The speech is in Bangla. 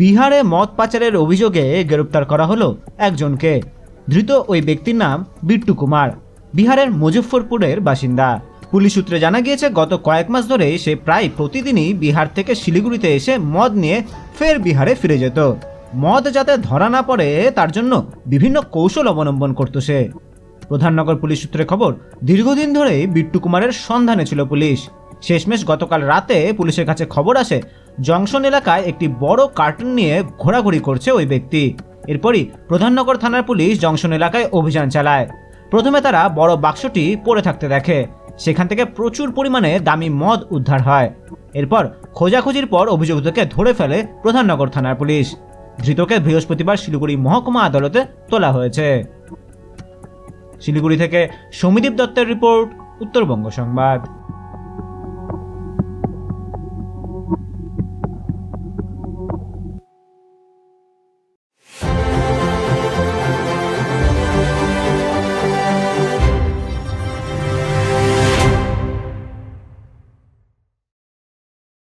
বিহারে মদ পাচারের অভিযোগে গ্রেপ্তার করা হলো একজনকে। ধৃত ওই ব্যক্তির নাম বিট্টু কুমার। বিহারের মুজফ্ফরপুরের বাসিন্দা। পুলিশ সূত্রে জানা গিয়েছে, গত কয়েক মাস ধরে সে প্রায় প্রতিদিনই বিহার থেকে শিলিগুড়িতে এসে মদ নিয়ে ফের বিহারে ফিরে যেত। মদ যাতে ধরা না পড়ে, তার জন্য বিভিন্ন কৌশল অবলম্বন করত সে। প্রধাননগর পুলিশ সূত্রে খবর, দীর্ঘদিন ধরে বিট্টু কুমারের সন্ধানে ছিল পুলিশ। শেষমেশ গতকাল রাতে পুলিশের কাছে খবর আসে, জংশন এলাকায় একটি বড় কার্টুন নিয়ে ঘোরাঘুরি করছে ওই ব্যক্তি। এরপরই প্রধাননগর থানার পুলিশ জংশন এলাকায় অভিযান চালায়। প্রথমে তারা বড় বাক্সটি পড়ে থাকতে দেখে। সেখান থেকে প্রচুর পরিমাণে দামি মদ উদ্ধার হয়। এরপর খোঁজাখুঁজির পর অভিযুক্তকে ধরে ফেলে প্রধাননগর থানার পুলিশ। ধৃতকে বৃহস্পতিবার শিলিগুড়ি মহকুমা আদালতে তোলা হয়েছে। শিলিগুড়ি থেকে সমিদীপ দত্তের রিপোর্ট, উত্তরবঙ্গ সংবাদ।